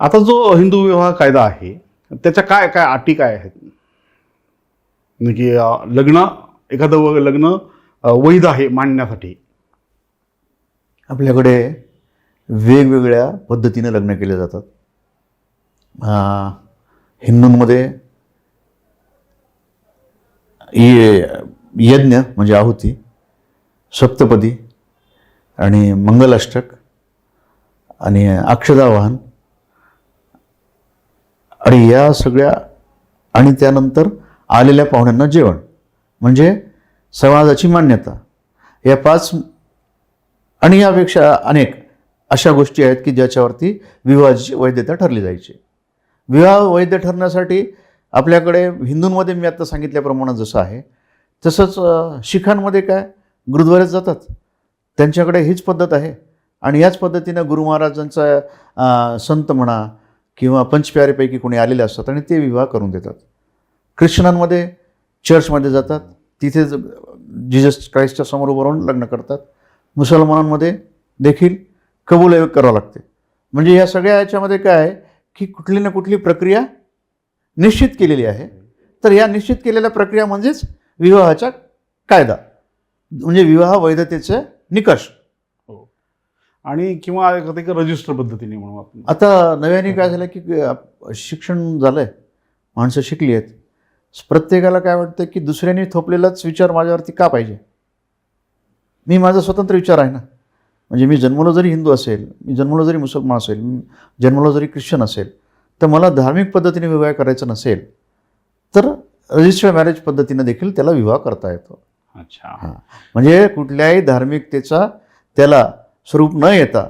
आता जो हिंदू विवाह कायदा आहे त्याच्या काय काय अटी काय आहेत? म्हणजे की लग्न एखादं व- लग्न वैध आहे मांडण्यासाठी. आपल्याकडे वेगवेगळ्या पद्धतीने लग्न केले जातात. हिंदूंमध्ये ये- यज्ञ म्हणजे आहुती सप्तपदी आणि मंगलाष्टक आणि अक्षदावाहन आणि या सगळ्या आणि त्यानंतर आलेल्या पाहुण्यांना जेवण. म्हणजे समाजाची मान्यता. या पाच आणि यापेक्षा अनेक अशा गोष्टी आहेत की ज्याच्यावरती विवाहाची वैधता ठरली जायची. विवाह वैध ठरण्यासाठी आपल्याकडे हिंदूंमध्ये मी आत्ता सांगितल्याप्रमाणे जसं आहे तसंच शिखांमध्ये काय? गुरुद्वाऱ्यात जातात. त्यांच्याकडे हीच पद्धत आहे. आणि याच पद्धतीनं गुरु महाराजांचा संत म्हणा किंवा पंचप्यारेपैकी कोणी आलेले असतात आणि ते विवाह करून देतात. ख्रिश्चनांमध्ये चर्चमध्ये जातात. तिथे जिजस क्राईस्टच्या समोर उभं राहून लग्न करतात. मुसलमानांमध्ये देखील कबूल करावं लागते. म्हणजे या सगळ्या याच्यामध्ये काय आहे की कुठली ना कुठली प्रक्रिया निश्चित केलेली आहे. तर या निश्चित केलेल्या प्रक्रिया म्हणजेच विवाहाचा कायदा. म्हणजे विवाह वैधतेचे निकष. आणि किंवा एक रजिस्टर पद्धतीने म्हणू आपण. आता नव्याने काय झालं की शिक्षण झालं आहे माणसं शिकली आहेत. प्रत्येकाला काय वाटतं की दुसऱ्याने थोपलेलाच विचार माझ्यावरती का पाहिजे? मी माझा स्वतंत्र विचार आहे ना. म्हणजे मी जन्मलो जरी हिंदू असेल मी जन्मलो जरी मुसलमान असेल मी जन्मलो जरी ख्रिश्चन असेल तर मला धार्मिक पद्धतीने विवाह करायचा नसेल तर रजिस्टर्ड मॅरेज पद्धतीने देखील त्याला विवाह करता येतो. अच्छा. हां. म्हणजे कुठल्याही धार्मिकतेचा त्याला स्वरूप न येता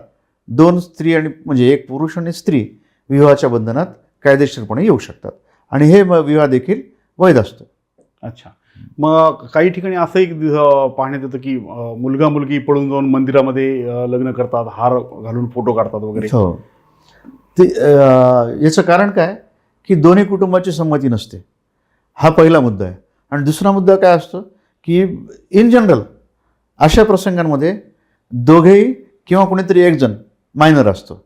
दोन स्त्री आणि म्हणजे एक पुरुष आणि स्त्री विवाहाच्या बंधनात कायदेशीरपणे येऊ शकतात. आणि हे विवाह देखील वैध असतो. अच्छा. मग काही ठिकाणी असं एक दिस- पाहण्यात येतं की मुलगा मुलगी पळून जाऊन मंदिरामध्ये लग्न करतात हार घालून फोटो काढतात वगैरे. हो. ते याचं कारण काय? की दोन्ही कुटुंबाची संमती नसते. हा पहिला मुद्दा आहे. आणि दुसरा मुद्दा काय असतो? की इन जनरल अशा प्रसंगांमध्ये दोघेही किंवा कोणीतरी एक जण मायनर असतो.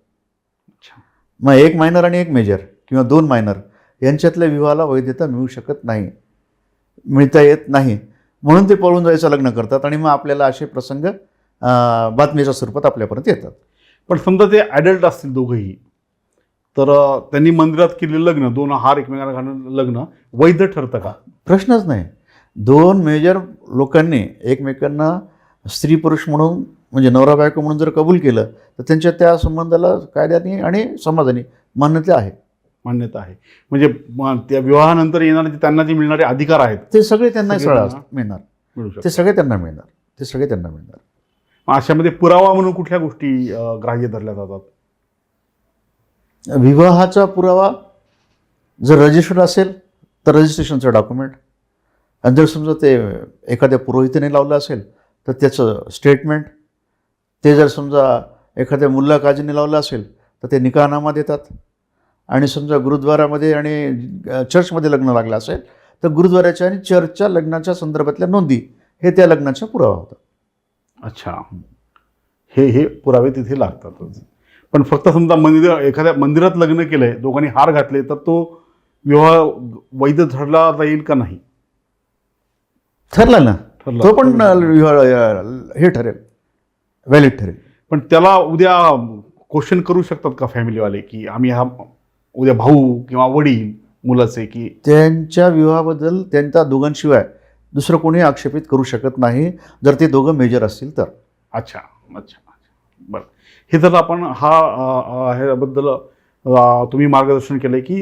मग एक मायनर आणि एक मेजर किंवा दोन मायनर यांच्यातल्या विवाहाला वैधता मिळू शकत नाही. मिळता येत नाही. म्हणून ते पळून जायचं लग्न करतात आणि मग आपल्याला असे प्रसंग बातमीच्या स्वरूपात आपल्यापर्यंत येतात. पण समजा ते ॲडल्ट असतील दोघंही तर त्यांनी मंदिरात केलेलं लग्न दोन हार एकमेकांना घालून लग्न वैध ठरतं का? प्रश्नच नाही. दोन मेजर लोकांनी एकमेकांना स्त्री पुरुष म्हणून म्हणजे नवरा बायको म्हणून जर कबूल केलं तर त्यांच्या त्या संबंधाला कायद्याने आणि समाजाने मान्यता आहे. मान्यता आहे. म्हणजे त्या विवाहानंतर येणारे त्यांना जे मिळणारे अधिकार आहेत ते सगळे त्यांना मिळणार. मिळू ते सगळे त्यांना मिळणार. ते सगळे त्यांना मिळणार. अशामध्ये पुरावा म्हणून कुठल्या गोष्टी ग्राह्य धरल्या जातात? विवाहाचा पुरावा जर रजिस्टर्ड असेल तर रजिस्ट्रेशनचं डॉक्युमेंट. आणि जर समजा ते एखाद्या पुरोहिताने लावलं असेल तर त्याचं स्टेटमेंट ते जर समजा एखाद्या मुल्ला काजीने लावलं असेल तर ते निकाहनामा देतात. आणि समजा गुरुद्वारामध्ये आणि चर्चमध्ये लग्न लागलं असेल तर गुरुद्वाऱ्याच्या आणि चर्चच्या लग्नाच्या संदर्भातल्या नोंदी हे त्या लग्नाचा पुरावा होता. अच्छा. हे हे पुरावे तिथे लागतातच. पण फक्त समजा मंदिर एखाद्या मंदिरात लग्न केलंय दोघांनी हार घातले तर तो विवाह वैध ठरला जाईल का नाही? ठरला ना. तो पण हे ठरेल. व्हॅलिड ठरेल. पण त्याला उद्या क्वेश्चन करू शकतात का फॅमिलीवाले की आम्ही हा उद्या भाऊ किंवा वडील मुलाचे की? त्यांच्या विवाहाबद्दल त्यांच्या दोघांशिवाय दुसरं कोणी आक्षेपित करू शकत नाही. जर ते दोघं मेजर असतील तर. अच्छा अच्छा बरं. हे जर आपण हा ह्याबद्दल तुम्ही मार्गदर्शन केलंय की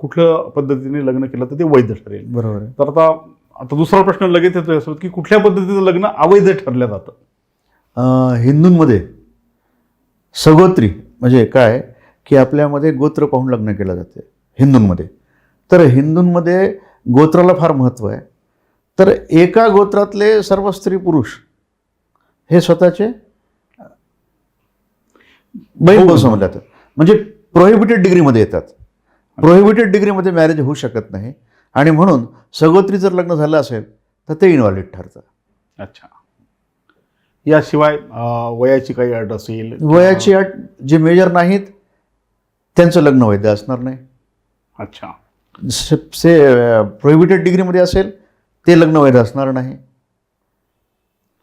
कुठल्या पद्धतीने लग्न केलं तर ते वैध ठरेल. बरोबर तर आता आता दुसरा प्रश्न लगेच येतोय असं की कुठल्या पद्धतीचं लग्न अवैध ठरलं जातं? हिंदूंमध्ये सगोत्री म्हणजे काय? की आपल्यामध्ये गोत्र पाहून लग्न केलं जाते हिंदूंमध्ये. तर हिंदूंमध्ये गोत्राला फार महत्त्व आहे. तर एका गोत्रातले सर्व स्त्री पुरुष हे स्वतःचे भाऊ समजले जातात. म्हणजे प्रोहिबिटेड डिग्रीमध्ये येतात. प्रोहिबिटेड डिग्रीमध्ये मॅरेज होऊ शकत नाही. आणि म्हणून सगोत्री जर लग्न झालं असेल तर ते इनव्हॅलिड ठरतं. अच्छा. याशिवाय वयाची काही अट असेल वयाची अट जे मेजर नाहीत त्यांचं लग्न वैध असणार नाही. अच्छा. से- प्रोहिबिटेड डिग्रीमध्ये असेल ते लग्न वैध असणार नाही.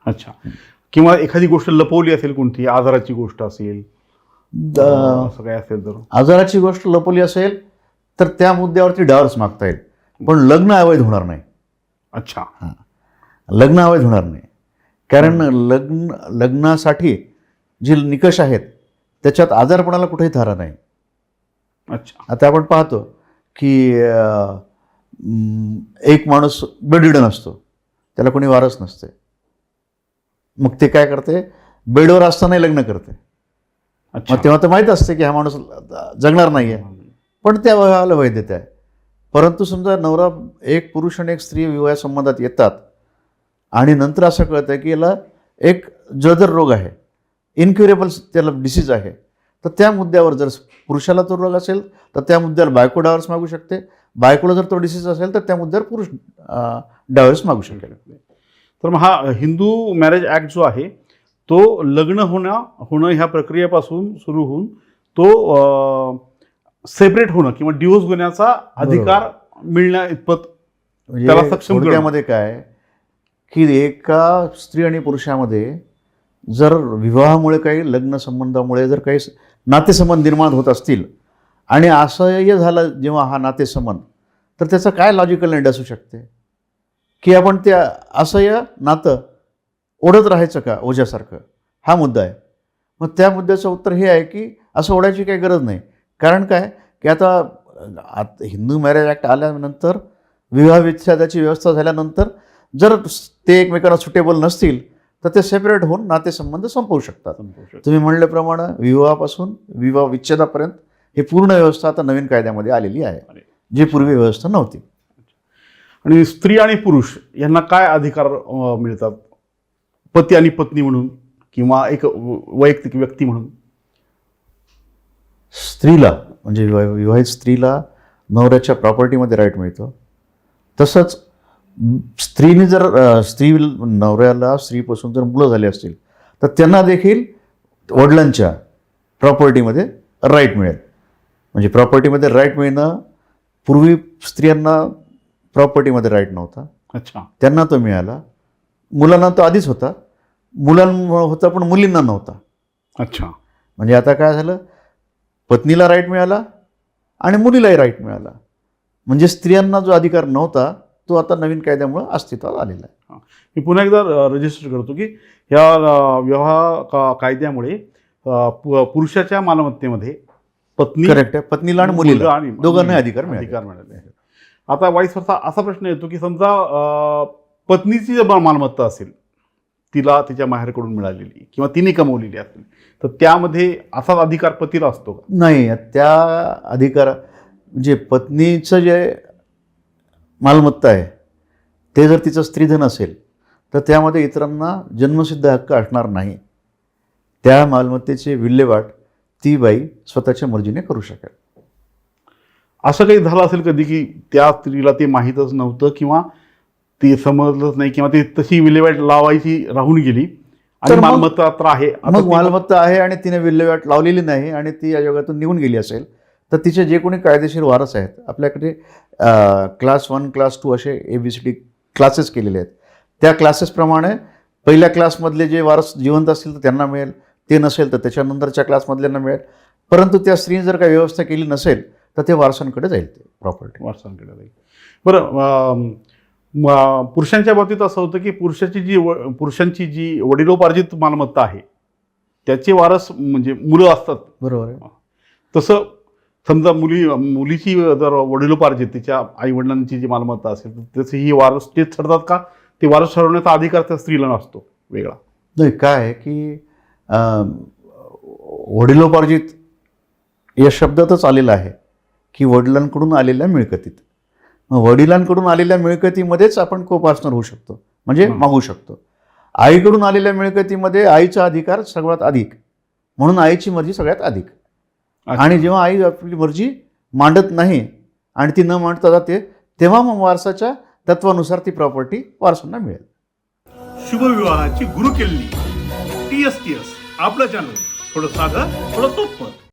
अच्छा. किंवा एखादी गोष्ट लपवली असेल कोणती आजाराची गोष्ट असेल असं काय असेल तर? आजाराची गोष्ट लपवली असेल तर त्या मुद्द्यावरती डायव्हर्स मागता येईल. पण लग्न अवैध होणार नाही. अच्छा. लग्न अवैध होणार नाही. कारण लग्न लग्नासाठी जे निकष आहेत त्याच्यात आजारपणाला कुठेही थारा नाही. अच्छा. आता आपण पाहतो की एक माणूस बेडरिडन असतो त्याला कोणी वारस नसते मग ते काय करते? बेडवर असतानाही लग्न करते. अच्छा. मग तेव्हा तर माहीत असते की हा माणूस जगणार नाही आहे पण त्या विवाहाला वैधता आहे. परंतु समजा नवरा एक पुरुष आणि एक स्त्री विवाह संबंधात येतात आणि नंतर असं कळतं की याला एक जदर रोग आहे इनक्युरेबल त्याला डिसीज आहे तर त्या मुद्द्यावर जर पुरुषाला तो रोग असेल तर त्या मुद्द्यावर बायको डायव्हर्स मागू शकते. बायकोला जर तो डिसीज असेल तर त्या मुद्द्यावर पुरुष डायव्हर्स मागू शकेल. तर मग हा हिंदू मॅरेज ॲक्ट जो आहे तो लग्न होणं होणं ह्या प्रक्रियेपासून सुरू होऊन तो सेपरेट होणं किंवा डिवोर्स होण्याचा अधिकार मिळण्या इतपत त्याला म्हणजे सक्षम करणं. थोडक्यामध्ये काय की एका स्त्री आणि पुरुषामध्ये जर विवाहामुळे काही लग्न संबंधामुळे जर काही नातेसंबंध निर्माण होत असतील आणि असह्य झालं जेव्हा हा नातेसंबंध तर त्याचं काय लॉजिकल एंड असू शकते? की आपण त्या असह्य नातं ओढत राहायचं का ओझ्यासारखं? हा मुद्दा आहे. मग त्या मुद्द्याचं उत्तर हे आहे की असं ओढायची काही गरज नाही. कारण काय? की आता आत हिंदू मॅरेज ॲक्ट आल्यानंतर विवाह विच्छेदाची व्यवस्था झाल्यानंतर जर ते एकमेकांना सुटेबल नसतील तर ते सेपरेट होऊन नातेसंबंध संपवू शकतात. तुम्ही म्हणल्याप्रमाणे विवाहापासून विवाह विच्छेदापर्यंत हे पूर्ण व्यवस्था आता नवीन कायद्यामध्ये आलेली आहे. जी पूर्वी व्यवस्था नव्हती. आणि स्त्री आणि पुरुष यांना काय अधिकार मिळतात? पती आणि पत्नी म्हणून किंवा एक वैयक्तिक व्यक्ती म्हणून? स्त्रीला म्हणजे विवा- विवाहित स्त्रीला नवऱ्याच्या प्रॉपर्टीमध्ये राईट मिळतो. तसंच स्त्रीने जर स्त्री नवऱ्याला स्त्रीपासून जर मुलं झाली असतील तर त्यांना देखील वडिलांच्या प्रॉपर्टीमध्ये राईट मिळेल. म्हणजे प्रॉपर्टीमध्ये राईट मिळणं पूर्वी स्त्रियांना प्रॉपर्टीमध्ये राईट नव्हता. अच्छा. त्यांना तो मिळाला. मुलांना तो आधीच होता. मुलांमुळं होता पण मुलींना नव्हता. अच्छा. म्हणजे आता काय झालं? पत्नीला राईट मिळाला आणि मुलीलाही राईट मिळाला. म्हणजे स्त्रियांना जो अधिकार नव्हता तो आता नवीन कायद्यामुळं अस्तित्वात आलेला आहे. मी पुन्हा एकदा रजिस्टर करतो की ह्या विवाह का कायद्यामुळे पुरुषाच्या मालमत्तेमध्ये पत्नी करेक्ट आहे. पत्नीला आणि मुलीला. आणि दोघांनाही अधिकार मिळाले. अधिकार मिळाले. आता वाईस वर्षा असा प्रश्न येतो की समजा पत्नीची जर मालमत्ता असेल तिला तिच्या माहेरकडून मिळालेली किंवा तिने कमवलेली असेल तर त्यामध्ये असाच अधिकार पतीला असतो का? नाही त्या अधिकार म्हणजे पत्नीचं जे मालमत्ता आहे ते जर तिचं स्त्रीधन असेल तर त्यामध्ये इतरांना जन्मसिद्ध हक्क असणार नाही. त्या मालमत्तेची विल्हेवाट ती बाई स्वतःच्या मर्जीने करू शकेल. असं काही झालं असेल कधी की त्या स्त्रीला ते माहीतच नव्हतं किंवा ते समजलंच नाही किंवा ती तशी विल्हेवाट लावायची राहून गेली. आणि मालमत्ता तर आहे. मग मालमत्ता आहे आणि तिने विल्हेवाट लावलेली नाही आणि ती या जगातून निघून गेली असेल तर तिचे जे कोणी कायदेशीर वारस आहेत आपल्याकडे क्लास वन क्लास टू असे A B C D classes केलेले आहेत. त्या क्लासेसप्रमाणे पहिल्या क्लासमधले जे वारस जिवंत असतील तर त्यांना मिळेल ते नसेल तर त्याच्यानंतरच्या क्लासमधल्यांना मिळेल. परंतु त्या स्त्रीने जर काही व्यवस्था केली नसेल तर ते वारसांकडे जाईल ते प्रॉपर्टी वारसांकडे जाईल. बरं पुरुषांच्या बाबतीत असं होतं की पुरुषाची जी व पुरुषांची जी वडिलोपार्जित मालमत्ता आहे त्याचे वारस म्हणजे मुलं असतात. बरोबर आहे. तसं समजा मुली मुलीची जर वडिलोपार्जित तिच्या आई वडिलांची जी मालमत्ता असेल तर त्याचे ही वारस तेच ठरतात का? ते वारस ठरवण्याचा अधिकार त्या स्त्रीला नसतो वेगळा. नाही काय आहे की वडिलोपार्जित या शब्दातच आलेला आहे की वडिलांकडून आलेल्या मिळकतीत. वडिलांकडून आलेल्या मिळकतीमध्येच आपण को पार्टनर होऊ शकतो. म्हणजे हं. मागू शकतो. आईकडून आलेल्या मिळकतीमध्ये आईचा अधिकार सर्वात अधिक. म्हणून आईची मर्जी सगळ्यात अधिक. आणि जेव्हा आई आपली मर्जी मांडत नाही आणि ती न मांडता जाते तेव्हा मग वारसाच्या तत्वानुसार ती प्रॉपर्टी वारसांना मिळेल. शुभविवाहाची गुरु केली टी एस टी एस आपलं चॅनल थोडं साधं थोडं सोपं.